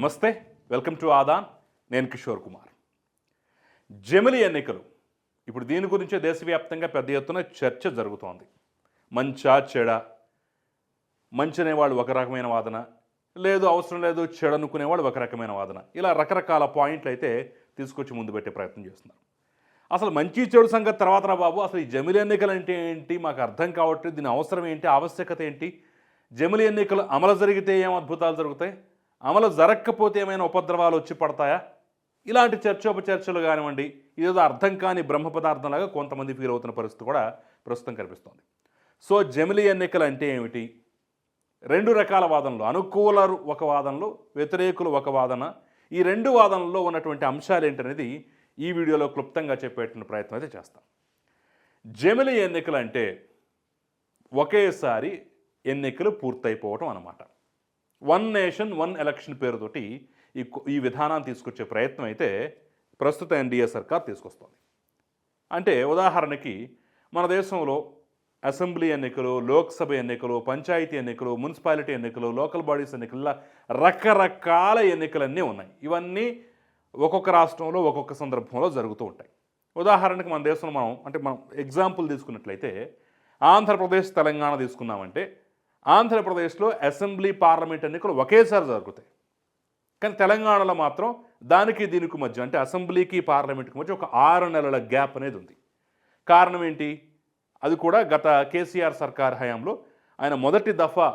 నమస్తే welcome to Aadan. నేను కిషోర్ కుమార్. జమిలి ఎన్నికలు. ఇప్పుడు దీని గురించే దేశవ్యాప్తంగా పెద్ద ఎత్తున చర్చ జరుగుతోంది. మంచా చెడ? మంచి అనేవాళ్ళు ఒక రకమైన వాదన. లేదు అవసరం లేదు చెడు అనుకునేవాళ్ళు ఒక రకమైన వాదన. ఇలా రకరకాల పాయింట్లు అయితే తీసుకొచ్చి ముందు పెట్టే ప్రయత్నం చేస్తున్నారు. అసలు మంచి చెడు సంగతి తర్వాత రా బాబు. అసలు ఈ జమిలి ఎన్నికలు అంటే ఏంటి? మాకు అర్థం కావట్లేదు. దీని అవసరం ఏంటి? ఆవశ్యకత ఏంటి? జమిలి ఎన్నికలు అమలు జరిగితే ఏం అద్భుతాలు జరుగుతాయి? అమలు జరగకపోతే ఏమైనా ఉపద్రవాలు వచ్చి పడతాయా? ఇలాంటి చర్చోపచర్చలు కానివ్వండి ఇదేదో అర్థం కాని బ్రహ్మ పదార్థంలాగా కొంతమంది ఫీల్ అవుతున్న పరిస్థితి కూడా ప్రస్తుతం కనిపిస్తోంది. సో జమిలీ ఎన్నికలు అంటే ఏమిటి? రెండు రకాల వాదనలు అనుకూలరు ఒక వాదనలు వ్యతిరేకులు ఒక వాదన. ఈ రెండు వాదనల్లో ఉన్నటువంటి అంశాలు ఏంటనేది ఈ వీడియోలో క్లుప్తంగా చెప్పేటువంటి ప్రయత్నం అయితే చేస్తాం. జమిలి ఎన్నికలు అంటే ఒకేసారి ఎన్నికలు పూర్తయిపోవటం అన్నమాట. వన్ నేషన్ వన్ ఎలక్షన్ పేరుతోటి ఈ ఈ విధానాన్ని తీసుకొచ్చే ప్రయత్నం అయితే ప్రస్తుత ఎన్డీఏ సర్కార్ తీసుకొస్తుంది. అంటే ఉదాహరణకి మన దేశంలో అసెంబ్లీ ఎన్నికలు లోక్సభ ఎన్నికలు పంచాయతీ ఎన్నికలు మున్సిపాలిటీ ఎన్నికలు లోకల్ బాడీస్ ఎన్నికలు రకరకాల ఎన్నికలన్నీ ఉన్నాయి. ఇవన్నీ ఒక్కొక్క రాష్ట్రంలో ఒక్కొక్క సందర్భంలో జరుగుతూ ఉంటాయి. ఉదాహరణకి మన దేశంలో మనం అంటే మనం ఎగ్జాంపుల్ తీసుకున్నట్లయితే ఆంధ్రప్రదేశ్ తెలంగాణ తీసుకున్నామంటే ఆంధ్రప్రదేశ్లో అసెంబ్లీ పార్లమెంట్ ఎన్నికలు ఒకేసారి జరుగుతాయి. కానీ తెలంగాణలో మాత్రం దానికి దీనికి మధ్య అంటే అసెంబ్లీకి పార్లమెంట్కి మధ్య ఒక ఆరు నెలల గ్యాప్ అనేది ఉంది. కారణం ఏంటి? అది కూడా గత కేసీఆర్ సర్కార్ హయాంలో ఆయన మొదటి దఫా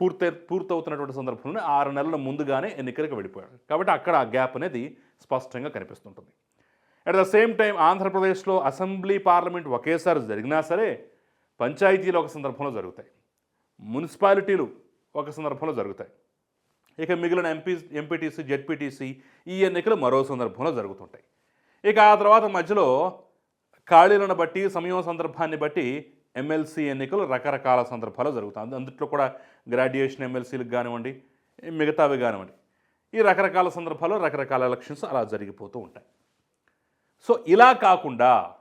పూర్తి పూర్తవుతున్నటువంటి సందర్భంలో ఆరు నెలల ముందుగానే ఎన్నికలకు వెళ్ళిపోయాడు. కాబట్టి అక్కడ ఆ గ్యాప్ అనేది స్పష్టంగా కనిపిస్తుంటుంది. అట్ ద సేమ్ టైం ఆంధ్రప్రదేశ్లో అసెంబ్లీ పార్లమెంట్ ఒకేసారి జరిగినా సరే పంచాయతీలు ఒక సందర్భంలో జరుగుతాయి. మున్సిపాలిటీలు ఒక సందర్భంలో జరుగుతాయి. ఇక మిగిలిన ఎంపీ ఎంపీటీసీ జెడ్పీటీసీ ఈ ఎన్నికలు మరో సందర్భంలో జరుగుతుంటాయి. ఇక ఆ తర్వాత మధ్యలో ఖాళీలను బట్టి సమయం సందర్భాన్ని బట్టి ఎమ్మెల్సీ ఎన్నికలు రకరకాల సందర్భాల్లో జరుగుతాయి. అందుట్లో కూడా గ్రాడ్యుయేషన్ ఎమ్మెల్సీలకు కానివ్వండి మిగతావి కానివ్వండి ఈ రకరకాల సందర్భాల్లో రకరకాల ఎలక్షన్స్ అలా జరిగిపోతూ ఉంటాయి. సో ఇలా కాకుండా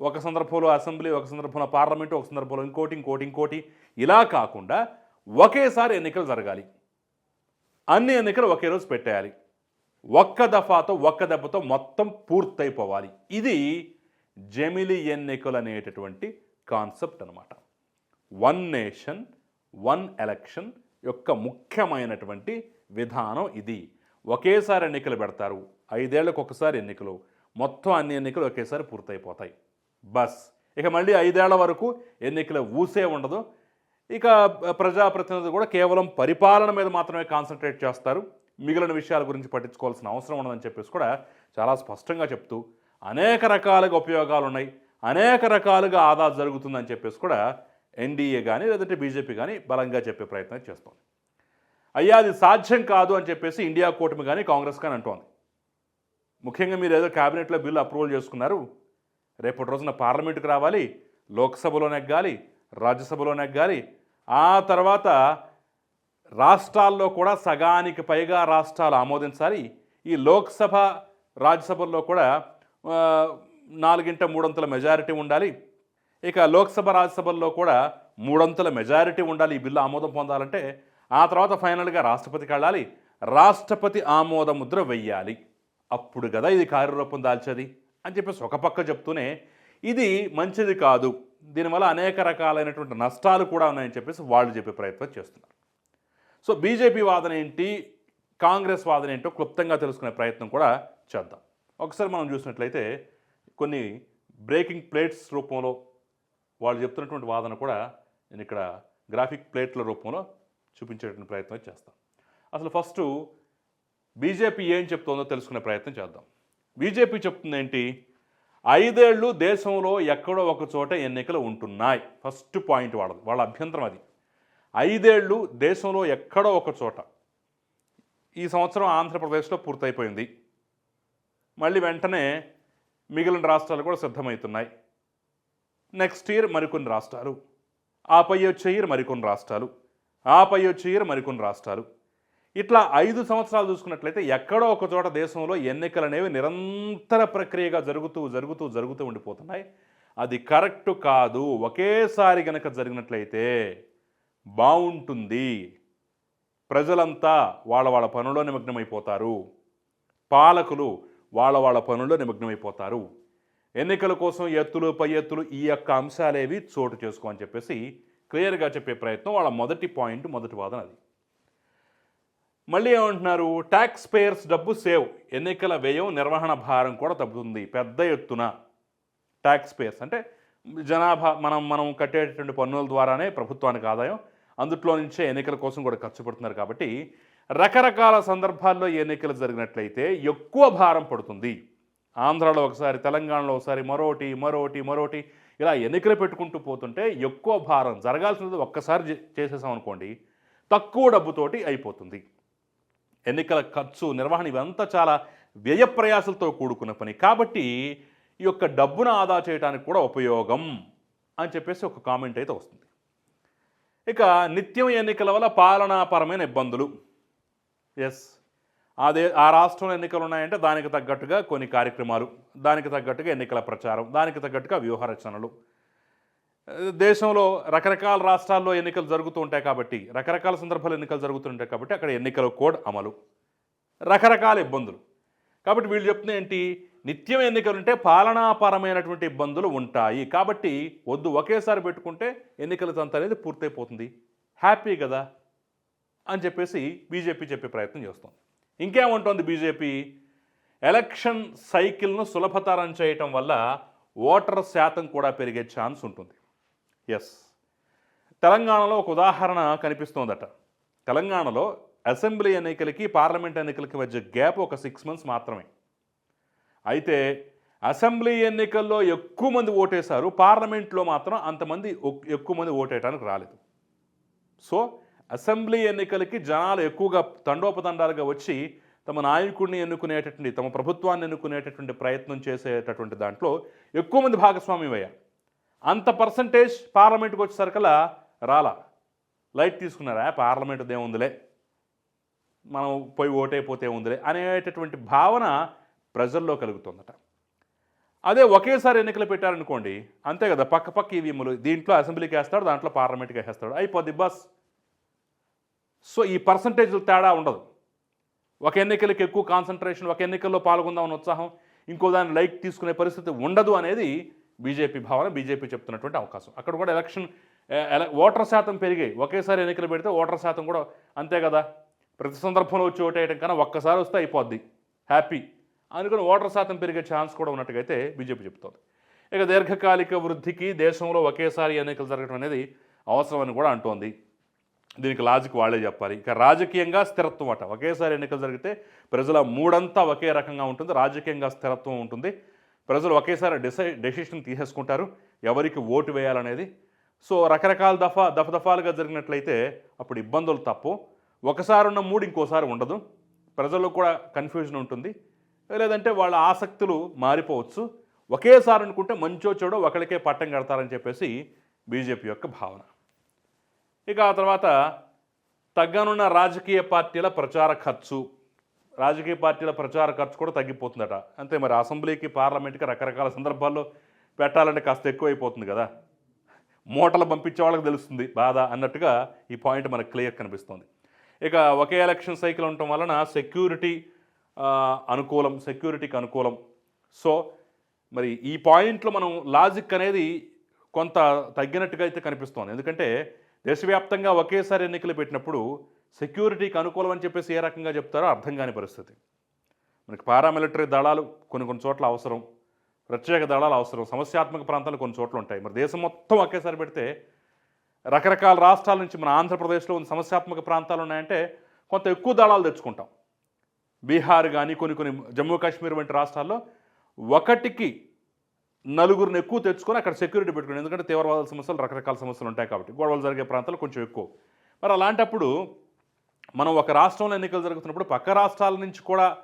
ఒక సందర్భంలో అసెంబ్లీ ఒక సందర్భంలో పార్లమెంటు ఒక సందర్భంలో ఇంకోటి ఇంకోటి ఇంకోటి. ఇలా కాకుండా ఒకేసారి ఎన్నికలు జరగాలి. అన్ని ఎన్నికలు ఒకే రోజు పెట్టేయాలి. ఒక్క దఫాతో ఒక్క దెబ్బతో మొత్తం పూర్తయిపోవాలి. ఇది జమిలి ఎన్నికలు అనేటటువంటి కాన్సెప్ట్ అనమాట వన్ నేషన్ వన్ ఎలక్షన్ యొక్క ముఖ్యమైనటువంటి విధానం ఇది. ఒకేసారి ఎన్నికలు పెడతారు. ఐదేళ్ళకు ఒకసారి ఎన్నికలు. మొత్తం అన్ని ఎన్నికలు ఒకేసారి పూర్తయిపోతాయి. బస్. ఇక మళ్ళీ ఐదేళ్ళ వరకు ఎన్నికల ఊసే ఉండదు. ఇక ప్రజాప్రతినిధులు కూడా కేవలం పరిపాలన మీద మాత్రమే కాన్సన్ట్రేట్ చేస్తారు. మిగిలిన విషయాల గురించి పట్టించుకోవాల్సిన అవసరం ఉండదని చెప్పేసి కూడా చాలా స్పష్టంగా చెప్తూ అనేక రకాలుగా ఉపయోగాలు ఉన్నాయి. అనేక రకాలుగా ఆదా జరుగుతుందని చెప్పేసి కూడా ఎన్డీఏ కానీ లేదంటే బీజేపీ కానీ బలంగా చెప్పే ప్రయత్నం చేస్తోంది. అయ్యా అది సాధ్యం కాదు అని చెప్పేసి ఇండియా కూటమి కానీ కాంగ్రెస్ కానీ అంటోంది. ముఖ్యంగా మీరు ఏదో క్యాబినెట్లో బిల్లు అప్రూవల్ చేసుకున్నారు. రేపటి రోజున పార్లమెంటుకు రావాలి లోక్సభలో నెగ్గాలి రాజ్యసభలో నెగ్గాలి. ఆ తర్వాత రాష్ట్రాల్లో కూడా సగానికి పైగా రాష్ట్రాలు ఆమోదించాలి. ఈ లోక్సభ రాజ్యసభల్లో కూడా నాలుగింట మూడొంతుల మెజారిటీ ఉండాలి. ఇక లోక్సభ రాజ్యసభల్లో కూడా మూడొంతుల మెజారిటీ ఉండాలి. ఈ బిల్లు ఆమోదం పొందాలంటే ఆ తర్వాత ఫైనల్గా రాష్ట్రపతికి వెళ్ళాలి. రాష్ట్రపతి ఆమోద ముద్ర వెయ్యాలి. అప్పుడు కదా ఇది కార్యరూపం దాల్చేది. అని చెప్పేసి ఒక పక్క చెప్తూనే ఇది మంచిది కాదు దీనివల్ల అనేక రకాలైనటువంటి నష్టాలు కూడా ఉన్నాయని చెప్పేసి వాళ్ళు చెప్పే ప్రయత్నం చేస్తున్నారు. సో బీజేపీ వాదన ఏంటి కాంగ్రెస్ వాదన ఏంటో క్లుప్తంగా తెలుసుకునే ప్రయత్నం కూడా చేద్దాం. ఒకసారి మనం చూసినట్లయితే కొన్ని బ్రేకింగ్ ప్లేట్స్ రూపంలో వాళ్ళు చెప్తున్నటువంటి వాదన కూడా నేను ఇక్కడ గ్రాఫిక్ ప్లేట్ల రూపంలో చూపించేటువంటి ప్రయత్నం చేస్తాం అసలు ఫస్ట్ బీజేపీ ఏం చెప్తుందో తెలుసుకునే ప్రయత్నం చేద్దాం. బీజేపీ చెప్తుంది ఏంటి? ఐదేళ్ళు దేశంలో ఎక్కడో ఒక చోట ఎన్నికలు ఉంటున్నాయి. ఫస్ట్ పాయింట్ వాళ్ళది వాళ్ళ అభ్యంతరం అది. ఐదేళ్ళు దేశంలో ఎక్కడో ఒక చోట. ఈ సంవత్సరం ఆంధ్రప్రదేశ్లో పూర్తయిపోయింది. మళ్ళీ వెంటనే మిగిలిన రాష్ట్రాలు కూడా సిద్ధమవుతున్నాయి. నెక్స్ట్ ఇయర్ మరికొన్ని రాష్ట్రాలు. ఆపై వచ్చే ఇయర్ మరికొన్ని రాష్ట్రాలు. ఆపై వచ్చే ఇయర్ మరికొన్ని రాష్ట్రాలు. ఇట్లా ఐదు సంవత్సరాలు చూసుకున్నట్లయితే ఎక్కడో ఒక చోట దేశంలో ఎన్నికలు అనేవి నిరంతర ప్రక్రియగా జరుగుతూ జరుగుతూ జరుగుతూ ఉండిపోతున్నాయి. అది కరెక్ట్ కాదు. ఒకేసారి గనక జరిగినట్లయితే బాగుంటుంది ప్రజలంతా వాళ్ళ వాళ్ళ పనుల్లో నిమగ్నమైపోతారు. పాలకులు వాళ్ళ వాళ్ళ పనుల్లో నిమగ్నమైపోతారు. ఎన్నికల కోసం ఎత్తులు పై ఎత్తులు ఈ యొక్క అంశాలేవి చోటు చేసుకో అని చెప్పేసి క్లియర్గా చెప్పే ప్రయత్నం వాళ్ళ మొదటి పాయింట్ మొదటి వాదన అది. మళ్ళీ ఏమంటున్నారు? ట్యాక్స్ పేయర్స్ డబ్బు సేవ్. ఎన్నికల వ్యయం నిర్వహణ భారం కూడా తగ్గుతుంది. పెద్ద ఎత్తున ట్యాక్స్ పేయర్స్ అంటే జనాభా మనం మనం కట్టేటటువంటి పన్నుల ద్వారానే ప్రభుత్వానికి ఆదాయం. అందుట్లో నుంచే ఎన్నికల కోసం కూడా ఖర్చు పెడుతున్నారు కాబట్టి రకరకాల సందర్భాల్లో ఈ ఎన్నికలు జరిగినట్లయితే ఎక్కువ భారం పడుతుంది. ఆంధ్రాలో ఒకసారి తెలంగాణలో ఒకసారి మరోటి మరోటి మరోటి ఇలా ఎన్నికలు పెట్టుకుంటూ పోతుంటే ఎక్కువ భారం. జరగాల్సినది ఒక్కసారి చేసేసాం అనుకోండి తక్కువ డబ్బుతోటి అయిపోతుంది. ఎన్నికల ఖర్చు నిర్వహణ ఇవంతా చాలా వ్యయ ప్రయాసలతో కూడుకున్న పని. కాబట్టి ఈ యొక్క డబ్బును ఆదా చేయడానికి కూడా ఉపయోగం అని చెప్పేసి ఒక కామెంట్ అయితే వస్తుంది. ఇక నిత్యం ఎన్నికల వల్ల పాలనాపరమైన ఇబ్బందులు. ఎస్ అదే ఆ రాష్ట్రంలో ఎన్నికలు ఉన్నాయంటే దానికి తగ్గట్టుగా కొన్ని కార్యక్రమాలు దానికి తగ్గట్టుగా ఎన్నికల ప్రచారం దానికి తగ్గట్టుగా వ్యూహ రచనలు దేశంలో రకరకాల రాష్ట్రాల్లో ఎన్నికలు జరుగుతూ ఉంటాయి కాబట్టి రకరకాల సందర్భాలు ఎన్నికలు జరుగుతుంటాయి కాబట్టి అక్కడ ఎన్నికల కోడ్ అమలు. రకరకాల ఇబ్బందులు. కాబట్టి వీళ్ళు చెప్తున్న ఏంటి? నిత్యం ఎన్నికలు ఉంటే పాలనాపరమైనటువంటి ఇబ్బందులు ఉంటాయి. కాబట్టి వద్దు ఒకేసారి పెట్టుకుంటే ఎన్నికల తంత అనేది పూర్తయిపోతుంది. హ్యాపీ కదా? అని చెప్పేసి బీజేపీ చెప్పే ప్రయత్నం చేస్తుంది. ఇంకేమంటోంది బీజేపీ? ఎలక్షన్ సైకిల్ను సులభతరం చేయటం వల్ల ఓటర్ శాతం కూడా పెరిగే ఛాన్స్ ఉంటుంది. ఎస్ తెలంగాణలో ఒక ఉదాహరణ కనిపిస్తోందట. తెలంగాణలో అసెంబ్లీ ఎన్నికలకి పార్లమెంట్ ఎన్నికలకి మధ్య గ్యాప్ ఒక సిక్స్ మంత్స్ మాత్రమే. అయితే అసెంబ్లీ ఎన్నికల్లో ఎక్కువ మంది ఓటేశారు పార్లమెంట్లో మాత్రం అంతమంది ఒక్- ఎక్కువ మంది ఓటేయడానికి రాలేదు. సో అసెంబ్లీ ఎన్నికలకి జనాలు ఎక్కువగా తండోపతండాలుగా వచ్చి తమ నాయకుడిని ఎన్నుకునేటటువంటి తమ ప్రభుత్వాన్ని ఎన్నుకునేటటువంటి ప్రయత్నం చేసేటటువంటి దాంట్లో ఎక్కువ మంది భాగస్వామ్యం అయ్యారు అంత పర్సంటేజ్ పార్లమెంట్కి వచ్చేసరికల్లా రాలా. లైట్ తీసుకున్నారా? పార్లమెంట్ ఏముందిలే మనం పోయి ఓటైపోతే ఉందిలే అనేటటువంటి భావన ప్రజల్లో కలుగుతుందట. అదే ఒకేసారి ఎన్నికలు పెట్టారనుకోండి అంతే కదా పక్క పక్క ఈవీఎంలు దీంట్లో అసెంబ్లీకి వేస్తాడు దాంట్లో పార్లమెంట్కి వేస్తాడు అయిపోద్ది బస్. సో ఈ పర్సంటేజ్లు తేడా ఉండదు. ఒక ఎన్నికలకి ఎక్కువ కాన్సన్ట్రేషన్ ఒక ఎన్నికల్లో పాల్గొందామని ఉత్సాహం ఇంకో దాన్ని లైక్ తీసుకునే పరిస్థితి ఉండదు అనేది బీజేపీ భావన బీజేపీ చెప్తున్నటువంటి అవకాశం. అక్కడ కూడా ఎలక్షన్ ఓటర్ శాతం పెరిగాయి ఒకేసారి ఎన్నికలు పెడితే ఓటర్ శాతం కూడా అంతే కదా. ప్రతి సందర్భంలో వచ్చి ఓటేయటం కన్నా ఒక్కసారి వస్తే అయిపోద్ది. హ్యాపీ. అందుకని ఓటర్ శాతం పెరిగే ఛాన్స్ కూడా ఉన్నట్టుగైతే బీజేపీ చెప్తోంది. ఇక దీర్ఘకాలిక వృద్ధికి దేశంలో ఒకేసారి ఎన్నికలు జరగడం అనేది అవసరమని కూడా అంటోంది. దీనికి లాజిక్ వాళ్ళే చెప్పాలి. ఇక రాజకీయంగా స్థిరత్వం అట. ఒకేసారి ఎన్నికలు జరిగితే ప్రజల మూడంతా ఒకే రకంగా ఉంటుంది. రాజకీయంగా స్థిరత్వం ఉంటుంది. ప్రజలు ఒకేసారి డిసై డెసిషన్ తీసేసుకుంటారు. ఎవరికి ఓటు వేయాలనేది. సో రకరకాల దఫా దఫదఫాలుగా జరిగినట్లయితే అప్పుడు ఇబ్బందులు తప్పు. ఒకసారి ఉన్న మూడు ఇంకోసారి ఉండదు. ప్రజల్లో కూడా కన్ఫ్యూజన్ ఉంటుంది. లేదంటే వాళ్ళ ఆసక్తులు మారిపోవచ్చు. ఒకేసారి అనుకుంటే మంచో చెడో ఒకరికే పట్టం కడతారని చెప్పేసి బీజేపీ యొక్క భావన. ఇక ఆ తర్వాత తగ్గనున్న రాజకీయ పార్టీల ప్రచార ఖర్చు. రాజకీయ పార్టీల ప్రచార ఖర్చు కూడా తగ్గిపోతుందట. అంతే మరి అసెంబ్లీకి పార్లమెంట్కి రకరకాల సందర్భాల్లో పెట్టాలంటే కాస్త ఎక్కువైపోతుంది కదా. మూటలు పంపించే వాళ్ళకి తెలుస్తుంది బాధ అన్నట్టుగా ఈ పాయింట్ మనకు క్లియర్ కనిపిస్తుంది. ఇక ఒకే ఎలక్షన్ సైకిల్ ఉండటం వలన సెక్యూరిటీ అనుకూలం సెక్యూరిటీకి అనుకూలం. సో మరి ఈ పాయింట్లో మనం లాజిక్ అనేది కొంత తగ్గినట్టుగా అయితే కనిపిస్తోంది. ఎందుకంటే దేశవ్యాప్తంగా ఒకేసారి ఎన్నికలు పెట్టినప్పుడు సెక్యూరిటీకి అనుకూలం అని చెప్పేసి ఏ రకంగా చెప్తారో అర్థం కాని పరిస్థితి. మనకి పారామిలిటరీ దళాలు కొన్ని కొన్ని చోట్ల అవసరం ప్రత్యేక దళాలు అవసరం సమస్యాత్మక ప్రాంతాలు కొన్ని చోట్ల ఉంటాయి. మరి దేశం మొత్తం ఒకేసారి పెడితే రకరకాల రాష్ట్రాల నుంచి మన ఆంధ్రప్రదేశ్లో ఉన్న సమస్యాత్మక ప్రాంతాలు ఉన్నాయంటే కొంత ఎక్కువ దళాలు తెచ్చుకుంటాం. బీహార్ కానీ కొన్ని కొన్ని జమ్మూ కాశ్మీర్ వంటి రాష్ట్రాల్లో ఒకటికి నలుగురిని ఎక్కువ తెచ్చుకొని అక్కడ సెక్యూరిటీ పెట్టుకుని ఎందుకంటే తీవ్రవాద సమస్యలు రకరకాల సమస్యలు ఉంటాయి కాబట్టి. గొడవలు జరిగే ప్రాంతాలు కొంచెం ఎక్కువ. మరి అలాంటప్పుడు మనం ఒక రాష్ట్రంలో ఎన్నికలు జరుగుతున్నప్పుడు పక్క రాష్ట్రాల నుంచి కూడా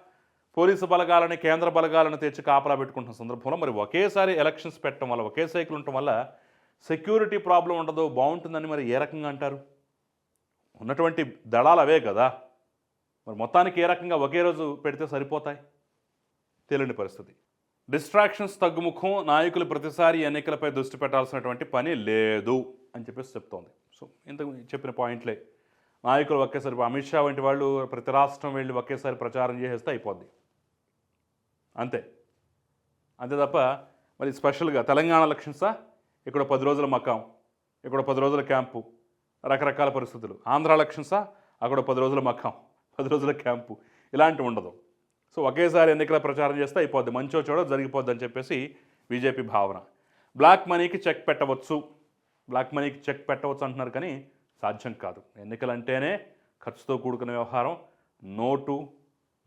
పోలీసు బలగాలని కేంద్ర బలగాలను తెచ్చి కాపలా పెట్టుకుంటున్న సందర్భంలో మరి ఒకేసారి ఎలక్షన్స్ పెట్టడం వల్ల ఒకే సైకిల్ ఉండటం వల్ల సెక్యూరిటీ ప్రాబ్లం ఉండదు బాగుంటుందని మరి ఏ రకంగా అంటారు? ఉన్నటువంటి దళాలు అవే కదా. మరి మొత్తానికి ఏ రకంగా ఒకే రోజు పెడితే సరిపోతాయి? తెలియని పరిస్థితి. డిస్ట్రాక్షన్స్ తగ్గుముఖం నాయకులు ప్రతిసారి ఎన్నికలపై దృష్టి పెట్టాల్సినటువంటి పని లేదు అని చెప్పేసి చెప్తోంది. సో ఇంత చెప్పిన పాయింట్లే. నాయకులు ఒకేసారి అమిత్ షా వంటి వాళ్ళు ప్రతి రాష్ట్రం వెళ్ళి ఒకేసారి ప్రచారం చేసేస్తే అయిపోద్ది. అంతే. అంతే తప్ప మరి స్పెషల్గా తెలంగాణ ఎలక్షన్సా ఇక్కడ పది రోజుల మకాం ఇక్కడ పది రోజుల క్యాంపు రకరకాల పరిస్థితులు. ఆంధ్ర సార్ అక్కడ పది రోజుల మకాం పది రోజుల క్యాంపు. ఇలాంటివి ఉండదు. సో ఒకేసారి ఎన్నికల ప్రచారం చేస్తే అయిపోద్ది. మంచో చూడ జరిగిపోద్ది అని చెప్పేసి బీజేపీ భావన. బ్లాక్ మనీకి చెక్ పెట్టవచ్చు. బ్లాక్ మనీకి చెక్ పెట్టవచ్చు అంటున్నారు కానీ సాధ్యం కాదు. ఎన్నికలంటేనే ఖర్చుతో కూడుకున్న వ్యవహారం నోటు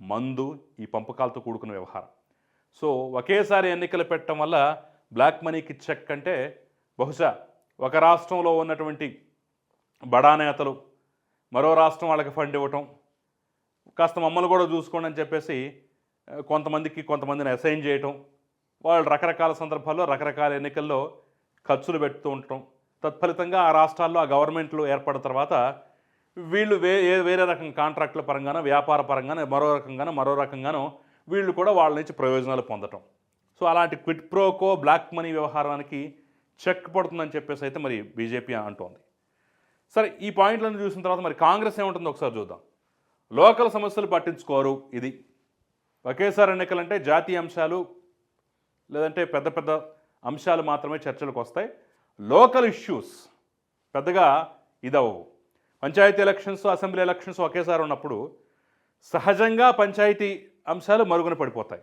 మందు ఈ పంపకాలతో కూడుకున్న వ్యవహారం. సో ఒకేసారి ఎన్నికలు పెట్టడం వల్ల బ్లాక్ మనీకి చెక్ అంటే బహుశా ఒక రాష్ట్రంలో ఉన్నటువంటి బడా నేతలు మరో రాష్ట్రం వాళ్ళకి ఫండ్ ఇవ్వటం కాస్త మమ్మల్ని కూడా చూసుకోండి అని చెప్పేసి కొంతమందికి కొంతమందిని అసైన్ చేయటం వాళ్ళు రకరకాల సందర్భాల్లో రకరకాల ఎన్నికల్లో ఖర్చులు పెడుతూ ఉండటం. తత్ఫలితంగా ఆ రాష్ట్రాల్లో ఆ గవర్నమెంట్లు ఏర్పడిన తర్వాత వీళ్ళు వే ఏ- వేరే రకం కాంట్రాక్టుల పరంగానో వ్యాపార పరంగానో మరో రకంగానో మరో రకంగానో వీళ్ళు కూడా వాళ్ళ నుంచి ప్రయోజనాలు పొందటం. సో అలాంటి quid pro quo black money వ్యవహారానికి చెక్ పడుతుందని చెప్పేసి అయితే మరి బీజేపీ అంటోంది. సరే ఈ పాయింట్లను చూసిన తర్వాత మరి కాంగ్రెస్ ఏముంటుందో ఒకసారి చూద్దాం. లోకల్ సమస్యలు పట్టించుకోరు ఇది. ఒకేసారి ఎన్నికలంటే జాతీయ అంశాలు లేదంటే పెద్ద పెద్ద అంశాలు మాత్రమే చర్చలకు వస్తాయి. లోకల్ ఇష్యూస్ పెద్దగా ఇదవవు. పంచాయతీ ఎలక్షన్స్ అసెంబ్లీ ఎలక్షన్స్ ఒకేసారి ఉన్నప్పుడు సహజంగా పంచాయతీ అంశాలు మరుగున పడిపోతాయి.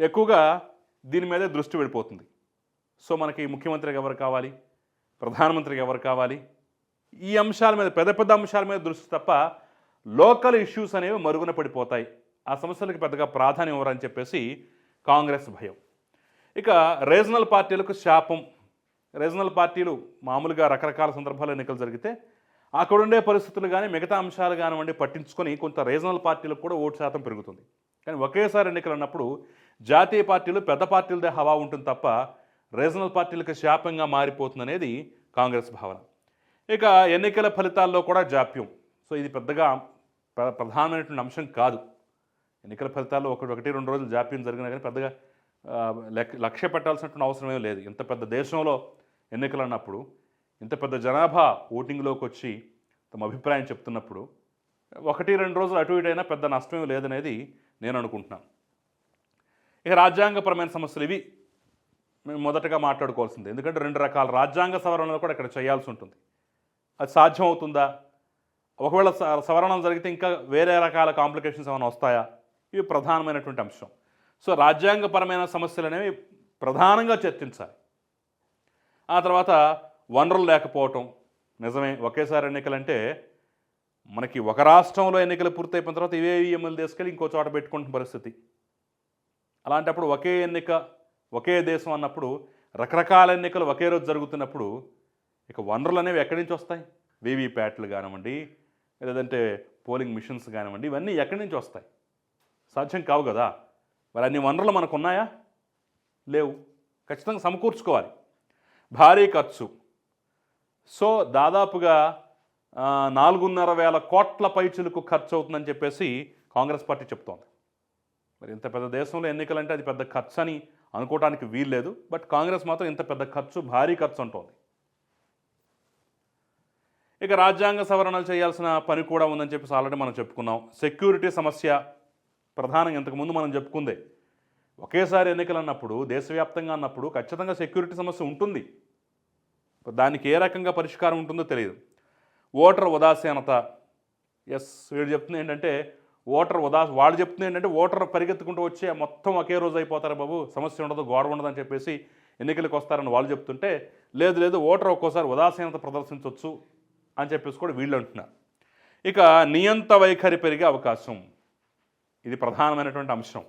ఎక్కువగా దీని మీదే దృష్టి వెళ్ళిపోతుంది. సో మనకి ముఖ్యమంత్రికి ఎవరు కావాలి? ప్రధానమంత్రికి ఎవరు కావాలి? ఈ అంశాల మీద పెద్ద పెద్ద అంశాల మీద దృష్టి తప్ప లోకల్ ఇష్యూస్ అనేవి మరుగున పడిపోతాయి. ఆ సమస్యలకు పెద్దగా ప్రాధాన్యం ఇవ్వరని చెప్పేసి కాంగ్రెస్ భయం. ఇక రీజనల్ పార్టీలకు శాపం. రీజనల్ పార్టీలు మామూలుగా రకరకాల సందర్భాల్లో ఎన్నికలు జరిగితే అక్కడ ఉండే పరిస్థితులు కానీ మిగతా అంశాలు కానివ్వండి పట్టించుకొని కొంత రీజనల్ పార్టీలకు కూడా ఓటు శాతం పెరుగుతుంది. కానీ ఒకేసారి ఎన్నికలు అన్నప్పుడు జాతీయ పార్టీలు పెద్ద పార్టీలదే హవా ఉంటుంది తప్ప రీజనల్ పార్టీలకు శాపంగా మారిపోతుంది అనేది కాంగ్రెస్ భావన. ఇక ఎన్నికల ఫలితాల్లో కూడా జాప్యం. సో ఇది పెద్దగా ప్ర- ప్రధానమైనటువంటి అంశం కాదు. ఎన్నికల ఫలితాల్లో ఒకటి ఒకటి రెండు రోజులు జాప్యం జరిగినా కానీ పెద్దగా లక్ష్య పెట్టాల్సినటువంటి అవసరమే లేదు. ఇంత పెద్ద దేశంలో ఎన్నికలు అన్నప్పుడు ఇంత పెద్ద జనాభా ఓటింగ్లోకి వచ్చి తమ అభిప్రాయం చెప్తున్నప్పుడు ఒకటి రెండు రోజులు అటు ఇటైనా పెద్ద నష్టమే లేదనేది నేను అనుకుంటున్నాను. ఇక రాజ్యాంగపరమైన సమస్యలు ఇవి. మేము మొదటగా మాట్లాడుకోవాల్సింది. ఎందుకంటే రెండు రకాల రాజ్యాంగ సవరణలు కూడా ఇక్కడ చేయాల్సి ఉంటుంది. అది సాధ్యం అవుతుందా ఒకవేళ స- సవరణలు జరిగితే ఇంకా వేరే రకాల కాంప్లికేషన్స్ ఏమైనా వస్తాయా? ఇవి ప్రధానమైనటువంటి అంశం. సో రాజ్యాంగపరమైన సమస్యలు అనేవి ప్రధానంగా చర్చించాలి. ఆ తర్వాత వనరులు లేకపోవటం. నిజమే ఒకేసారి ఎన్నికలంటే మనకి ఒక రాష్ట్రంలో ఎన్నికలు పూర్తయిపోయిన తర్వాత ఇవే ఎమ్మెల్యే తీసుకెళ్ళి ఇంకో చోట పెట్టుకుంటున్న పరిస్థితి. అలాంటప్పుడు ఒకే ఎన్నిక ఒకే దేశం అన్నప్పుడు రకరకాల ఎన్నికలు ఒకే రోజు జరుగుతున్నప్పుడు ఇక వనరులు అనేవి ఎక్కడి నుంచి వస్తాయి? వీవీప్యాట్లు కానివ్వండి లేదంటే పోలింగ్ మిషన్స్ కానివ్వండి ఇవన్నీ ఎక్కడి నుంచి వస్తాయి? సాధ్యం కావు కదా? మరి అన్ని వనరులు మనకు ఉన్నాయా లేవు. ఖచ్చితంగా సమకూర్చుకోవాలి. భారీ ఖర్చు. సో దాదాపుగా నాలుగున్నర వేల కోట్ల పైచులకు ఖర్చు అవుతుందని చెప్పేసి కాంగ్రెస్ పార్టీ చెప్తోంది. మరి ఇంత పెద్ద దేశంలో ఎన్నికలంటే అది పెద్ద ఖర్చు అని అనుకోవడానికి వీల్లేదు. బట్ కాంగ్రెస్ మాత్రం ఇంత పెద్ద ఖర్చు భారీ ఖర్చు అంటోంది. ఇక రాజ్యాంగ సవరణలు చేయాల్సిన పని కూడా ఉందని చెప్పేసి ఆల్రెడీ మనం చెప్పుకున్నాం. సెక్యూరిటీ సమస్య ప్రధానంగా ఇంతకుముందు మనం చెప్పుకుందే. ఒకేసారి ఎన్నికలు అన్నప్పుడు దేశవ్యాప్తంగా అన్నప్పుడు ఖచ్చితంగా సెక్యూరిటీ సమస్య ఉంటుంది. దానికి ఏ రకంగా పరిష్కారం ఉంటుందో తెలియదు. ఓటర్ ఉదాసీనత. ఎస్ వీడు చెప్తుంది ఏంటంటే ఓటర్ ఉదా వాళ్ళు చెప్తుంది ఏంటంటే ఓటర్ పరిగెత్తుకుంటూ వచ్చి మొత్తం ఒకే రోజు అయిపోతారు బాబు. సమస్య ఉండదు గోడ ఉండదు అని చెప్పేసి ఎన్నికలకు వస్తారని వాళ్ళు చెప్తుంటే లేదు లేదు ఓటర్ ఒక్కోసారి ఉదాసీనత ప్రదర్శించవచ్చు అని చెప్పేసి కూడా వీళ్ళు అంటున్నారు. ఇక నియంత వైఖరి పెరిగే అవకాశం. ఇది ప్రధానమైనటువంటి అంశం.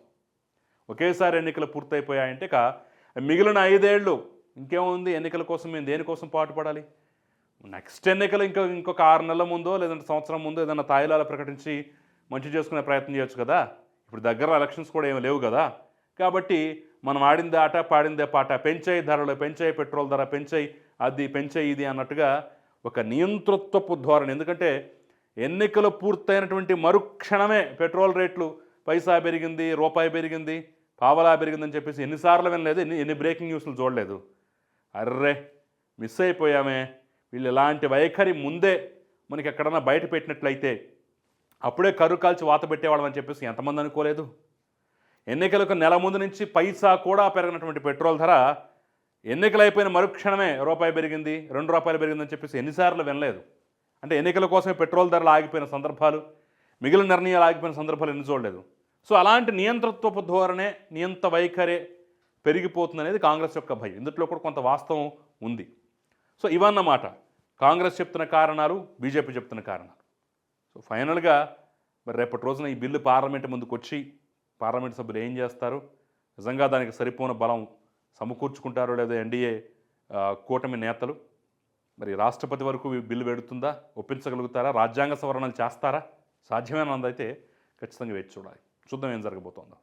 ఒకేసారి ఎన్నికలు పూర్తయిపోయాయంటే ఇక మిగిలిన ఐదేళ్ళు ఇంకేముంది? ఎన్నికల కోసం మేము దేనికోసం పాటుపడాలి? నెక్స్ట్ ఎన్నికలు ఇంకో ఇంకొక ఆరు నెలల ముందో లేదంటే సంవత్సరం ముందో ఏదైనా తాయిలాలు ప్రకటించి మంచి చేసుకునే ప్రయత్నం చేయొచ్చు కదా? ఇప్పుడు దగ్గర ఎలక్షన్స్ కూడా ఏమి లేవు కదా? కాబట్టి మనం ఆడిందే ఆట పాడిందే పాట. పెంచాయి ధరలు పెంచాయి పెట్రోల్ ధర పెంచాయి అది పెంచాయి ఇది అన్నట్టుగా ఒక నియంతృత్వపు ధోరణి. ఎందుకంటే ఎన్నికలు పూర్తయినటువంటి మరుక్షణమే పెట్రోల్ రేట్లు పైసా పెరిగింది రూపాయి పెరిగింది పావలా పెరిగిందని చెప్పేసి ఎన్నిసార్లు వినలేదు ఎన్ని ఎన్ని బ్రేకింగ్ న్యూస్లు చూడలేదు. అర్రే మిస్ అయిపోయామే. వీళ్ళు ఇలాంటి వైఖరి ముందే మనకి ఎక్కడన్నా బయట పెట్టినట్లయితే అప్పుడే కరు కాల్చి వాత పెట్టేవాళ్ళం అని చెప్పేసి ఎంతమంది అనుకోలేదు. ఎన్నికలకు నెల ముందు నుంచి పైసా కూడా పెరిగినటువంటి పెట్రోల్ ధర ఎన్నికలు అయిపోయిన మరుక్షణమే రూపాయి పెరిగింది రెండు రూపాయలు పెరిగిందని చెప్పేసి ఎన్నిసార్లు వినలేదు. అంటే ఎన్నికల కోసమే పెట్రోల్ ధరలు ఆగిపోయిన సందర్భాలు మిగిలిన నిర్ణయాలు ఆగిపోయిన సందర్భాలు ఎన్ని చూడలేదు. సో అలాంటి నియంతృత్వపు ధోరణే నియంత వైఖరే పెరిగిపోతుంది అనేది కాంగ్రెస్ యొక్క భయం. ఇందులో కూడా కొంత వాస్తవం ఉంది. సో ఇవన్నమాట. కాంగ్రెస్ చెప్తున్న కారణాలు బీజేపీ చెప్తున్న కారణాలు. సో ఫైనల్గా మరి రేపటి రోజున ఈ బిల్లు పార్లమెంట్ ముందుకు వచ్చి పార్లమెంట్ సభ్యులు ఏం చేస్తారు? నిజంగా దానికి సరిపోన బలం సమకూర్చుకుంటారో లేదో ఎన్డీఏ కూటమి నేతలు. మరి రాష్ట్రపతి వరకు బిల్లు పెడుతుందా? ఒప్పించగలుగుతారా? రాజ్యాంగ సవరణలు చేస్తారా? సాధ్యమేనందైతే ఖచ్చితంగా వేచి చూడాలి. చూద్దాం ఏం జరగబోతోందో.